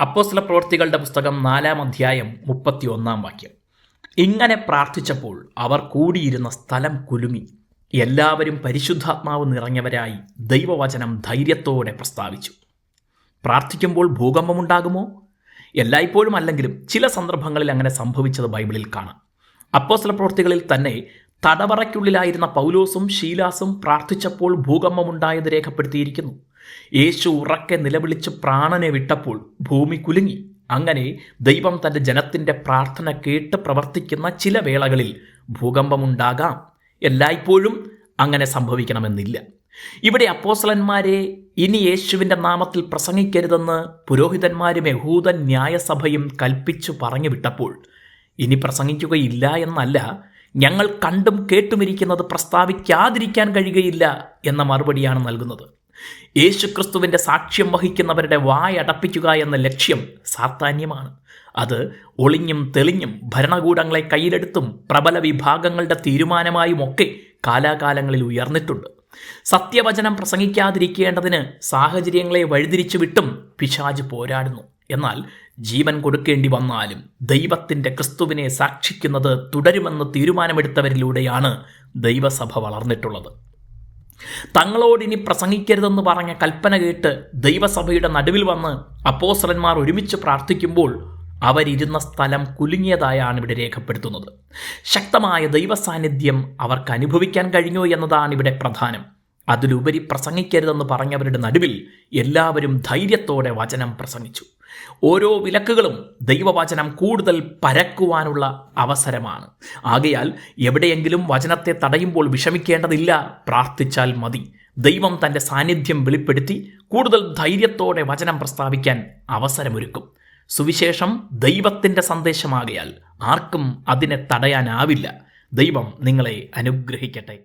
അപ്പോസ്തല പ്രവൃത്തികളുടെ പുസ്തകം നാലാം അധ്യായം മുപ്പത്തി ഒന്നാം വാക്യം. ഇങ്ങനെ പ്രാർത്ഥിച്ചപ്പോൾ അവർ കൂടിയിരുന്ന സ്ഥലം കുലുങ്ങി. എല്ലാവരും പരിശുദ്ധാത്മാവ് നിറഞ്ഞവരായി ദൈവവചനം ധൈര്യത്തോടെ പ്രസ്താവിച്ചു. പ്രാർത്ഥിക്കുമ്പോൾ ഭൂകമ്പമുണ്ടാകുമോ എല്ലായ്പ്പോഴും അല്ലെങ്കിലും ചില സന്ദർഭങ്ങളിൽ അങ്ങനെ സംഭവിച്ചത് ബൈബിളിൽ കാണാം. അപ്പോസ്ല പ്രവൃത്തികളിൽ തന്നെ തടവറയ്ക്കുള്ളിലായിരുന്ന പൗലോസും ഷീലാസും പ്രാർത്ഥിച്ചപ്പോൾ ഭൂകമ്പമുണ്ടായത് രേഖപ്പെടുത്തിയിരിക്കുന്നു. യേശു ഉറക്കെ നിലവിളിച്ച് പ്രാണനെ വിട്ടപ്പോൾ ഭൂമി കുലുങ്ങി. അങ്ങനെ ദൈവം തന്റെ ജനത്തിന്റെ പ്രാർത്ഥന കേട്ട് പ്രവർത്തിക്കുന്ന ചില വേളകളിൽ ഭൂകമ്പമുണ്ടാകാം. എല്ലായ്പ്പോഴും അങ്ങനെ സംഭവിക്കണമെന്നില്ല. ഇവിടെ അപ്പോസലന്മാരെ ഇനി യേശുവിന്റെ നാമത്തിൽ പ്രസംഗിക്കരുതെന്ന് പുരോഹിതന്മാരും യഹൂദൻ ന്യായസഭയും കൽപ്പിച്ചു പറഞ്ഞു വിട്ടപ്പോൾ ഇനി പ്രസംഗിക്കുകയില്ല എന്നല്ല ഞങ്ങൾ കണ്ടും കേട്ടുമിരിക്കുന്നത് പ്രസ്താവിക്കാതിരിക്കാൻ കഴിയുകയില്ല എന്ന മറുപടിയാണ് നൽകുന്നത്. യേശുക്രിസ്തുവിന്റെ സാക്ഷ്യം വഹിക്കുന്നവരുടെ വായടപ്പിക്കുക എന്ന ലക്ഷ്യം സാത്താന്യമാണ്. അത് ഒളിഞ്ഞും തെളിഞ്ഞും ഭരണകൂടങ്ങളെ കയ്യിലെടുത്തും പ്രബല വിഭാഗങ്ങളുടെ തീരുമാനമായുമൊക്കെ കാലാകാലങ്ങളിൽ ഉയർന്നിട്ടുണ്ട്. സത്യവചനം പ്രസംഗിക്കാതിരിക്കേണ്ടതിന് സാഹചര്യങ്ങളെ വഴിതിരിച്ചു വിട്ടും പിശാജ് പോരാടുന്നു. എന്നാൽ ജീവൻ കൊടുക്കേണ്ടി വന്നാലും ദൈവത്തിന്റെ ക്രിസ്തുവിനെ സാക്ഷിക്കുന്നത് തുടരുമെന്ന് തീരുമാനമെടുത്തവരിലൂടെയാണ് ദൈവസഭ വളർന്നിട്ടുള്ളത്. തങ്ങളോട് ഇനി പ്രസംഗിക്കരുതെന്ന് പറഞ്ഞ കൽപ്പന കേട്ട് ദൈവസഭയുടെ നടുവിൽ വന്ന് അപ്പോസലന്മാർ ഒരുമിച്ച് പ്രാർത്ഥിക്കുമ്പോൾ അവരിരുന്ന സ്ഥലം കുലുങ്ങിയതായാണ് ഇവിടെ രേഖപ്പെടുത്തുന്നത്. ശക്തമായ ദൈവസാന്നിധ്യം അവർക്ക് അനുഭവിക്കാൻ കഴിഞ്ഞു എന്നതാണ് ഇവിടെ പ്രധാനം. അതിലുപരി പ്രസംഗിക്കരുതെന്ന് പറഞ്ഞവരുടെ നടുവിൽ എല്ലാവരും ധൈര്യത്തോടെ വചനം പ്രസംഗിച്ചു. ഓരോ വിലക്കുകളും ദൈവവചനം കൂടുതൽ പരക്കുവാനുള്ള അവസരമാണ്. ആകയാൽ എവിടെയെങ്കിലും വചനത്തെ തടയുമ്പോൾ വിഷമിക്കേണ്ടതില്ല പ്രാർത്ഥിച്ചാൽ മതി. ദൈവം തന്റെ സാന്നിധ്യം വെളിപ്പെടുത്തി കൂടുതൽ ധൈര്യത്തോടെ വചനം പ്രസ്താവിക്കാൻ അവസരമൊരുക്കും. സുവിശേഷം ദൈവത്തിന്റെ സന്ദേശമാകയാൽ ആർക്കും അതിനെ തടയാനാവില്ല. ദൈവം നിങ്ങളെ അനുഗ്രഹിക്കട്ടെ.